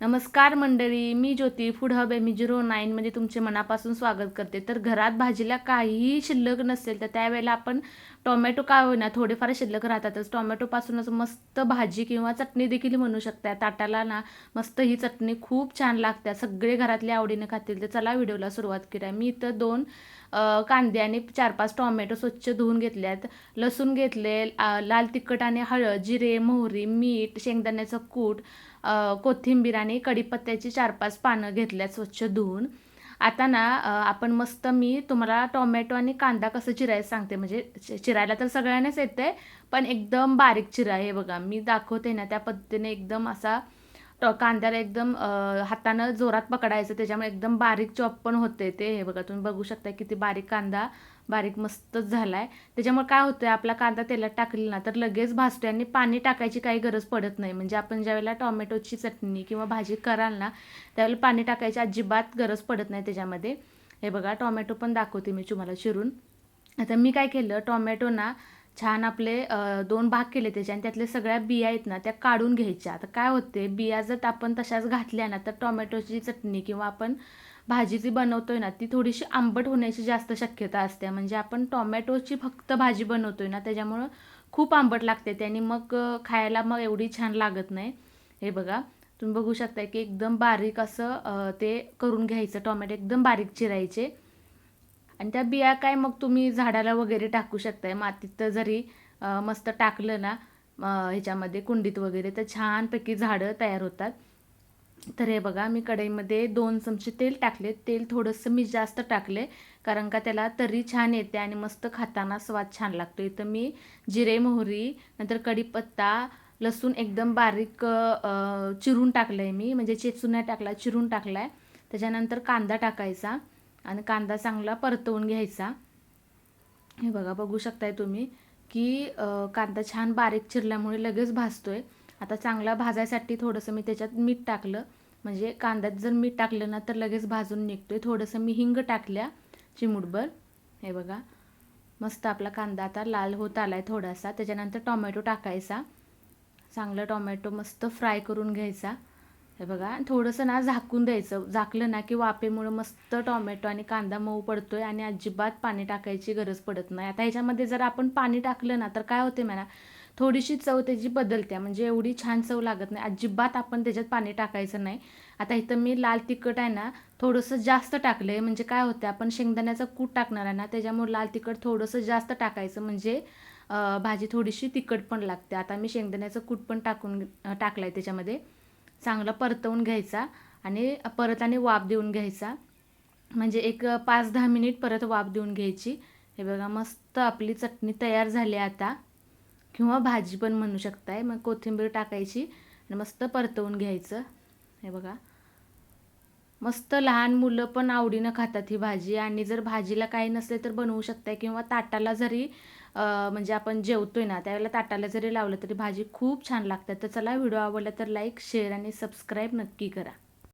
नमस्कार मंडळी मी Jyoti. Food hub M zero नाईनमध्ये तुमचे मनापासून स्वागत करते. तर घरात भाजीला काहीही शिल्लक नसेल तर त्यावेळेला आपण टोमॅटो का होईना थोडेफार शिल्लक राहतातच. टोमॅटोपासूनच मस्त भाजी किंवा चटणी देखील म्हणू शकता ताटाला ना मस्त ही चटणी खूप छान लागते. सगळे घरातले आवडीने खातील. तर चला व्हिडिओला सुरुवात करूया. मी इथं दोन कांदे आणि चार पाच टोमॅटो स्वच्छ धुवून घेतल्यात. लसूण घेतले लाल तिखट आणि हळद जिरे मोहरी मीठ शेंगदाण्याचं कूट कोथिंबीर कोथिंबीर आणि कढीपत्त्याची चार पाच पानं घेतल्यात स्वच्छ धुवून. आता ना आपण मस्त मी तुम्हाला टोमॅटो आणि कांदा कसं चिरायचं सांगते. म्हणजे चिरायला तर सगळ्यांनाच येते पण एकदम बारीक चिरा हे बघा. मी दाखवते ना त्या पद्धतीने एकदम असा टॉ कांद्याला एकदम हातानं जोरात पकडायचं त्याच्यामुळे एकदम बारीक चॉप पण होते ते. हे बघा तुम्ही बघू शकता किती बारीक कांदा बारीक मस्तच झाला आहे त्याच्यामुळे काय होतं आपला कांदा तेलात टाकलेला ना तर लगेच भाजतोय आणि पाणी टाकायची काही गरज पडत नाही. म्हणजे आपण ज्यावेळेला टोमॅटोची चटणी किंवा भाजी कराल ना त्यावेळेला पाणी टाकायची अजिबात गरज पडत नाही त्याच्यामध्ये. हे बघा टोमॅटो पण दाखवते मी तुम्हाला चिरून आता मी काय केलं टोमॅटो ना छान आपले दोन भाग केले त्याचे आणि त्यातले सगळ्या बिया आहेत ना त्या काढून घ्यायच्या. आता काय होते बिया जर आपण तशाच घातल्या ना तर टोमॅटोची चटणी किंवा आपण भाजी जी बनवतोय ना ती थोडीशी आंबट होण्याची जास्त शक्यता असते. म्हणजे आपण टोमॅटोची फक्त भाजी बनवतोय ना त्याच्यामुळं खूप आंबट लागते त्याने मग खायला मग एवढी छान लागत नाही. हे बघा तुम्ही बघू शकता की एकदम बारीक असं ते करून घ्यायचं टोमॅटो एकदम बारीक चिरायचे. आणि त्या बिया काय मग तुम्ही झाडाला वगैरे टाकू शकताय. मातीत जरी मस्त टाकलं ना ह्याच्यामध्ये कुंडीत वगैरे तर छानपैकी झाडं तयार होतात. तर हे बघा मी कढईमध्ये दोन चमचे तेल टाकले. तेल थोडंसं मी जास्त टाकले कारण का त्याला तरी छान येते आणि मस्त खाताना स्वाद छान लागतो. इथं मी जिरे मोहरी नंतर कढीपत्ता लसूण एकदम बारीक चिरून टाकलं आहे मी. म्हणजे चेचून नाही टाकला चिरून टाकला आहे त्याच्यानंतर कांदा टाकायचा. आणि कांदा चांगला परतवून घ्यायचा. हे बघा बघू शकताय तुम्ही की कांदा छान बारीक चिरल्यामुळे लगेच भाजतोय. आता चांगला भाजायसाठी थोडंसं मी त्याच्यात मीठ टाकलं. म्हणजे कांद्यात जर मीठ टाकलं ना तर लगेच भाजून निघतोय. थोडंसं मी हिंग टाकल्या चिमुटभर. हे बघा मस्त आपला कांदा आता लाल होत आलाय थोडासा. त्याच्यानंतर टोमॅटो टाकायचा. चांगलं टोमॅटो मस्त फ्राय करून घ्यायचा. हे बघा थोडंसं ना झाकून द्यायचं. झाकलं ना की वाफेमुळं मस्त टोमॅटो आणि कांदा मऊ पडतोय आणि अजिबात पाणी टाकायची गरज पडत नाही. आता ह्याच्यामध्ये जर आपण पाणी टाकलं ना तर काय होते म्हणा थोडीशी चव त्याची बदलते म्हणजे एवढी छान चव लागत नाही. अजिबात आपण त्याच्यात पाणी टाकायचं नाही. आता इथं मी लाल तिखट आहे ना थोडंसं जास्त टाकलं आहे म्हणजे काय होतं आपण शेंगदाण्याचं कूट टाकणार आहे ना त्याच्यामुळे लाल तिखट थोडंसं जास्त टाकायचं. म्हणजे भाजी थोडीशी तिखट पण लागते. आता मी शेंगदाण्याचं कूट पण टाकून टाकलं आहे त्याच्यामध्ये. चांगला परतवून घ्यायचा आणि परत आणि वाफ देऊन घ्यायचा. म्हणजे एक पाच दहा मिनिट परत वाफ देऊन घ्यायची. हे बघा मस्त आपली चटणी तयार झाली आहे आता. किंवा भाजी पण म्हणू शकताय. मग कोथिंबीर टाकायची आणि मस्त परतवून घ्यायचं. हे बघा. मस्त लहान मुलं पण आवडीनं खातात ही भाजी. आणि जर भाजीला काही नसले तर बनवू शकताय. किंवा ताटाला जरी म्हणजे आपण जेवतोय ना त्यावेळेला ताटाला जरी लावलं तरी भाजी खूप छान लागतात. तर चला व्हिडिओ आवडला तर लाईक शेअर आणि सबस्क्राईब नक्की करा.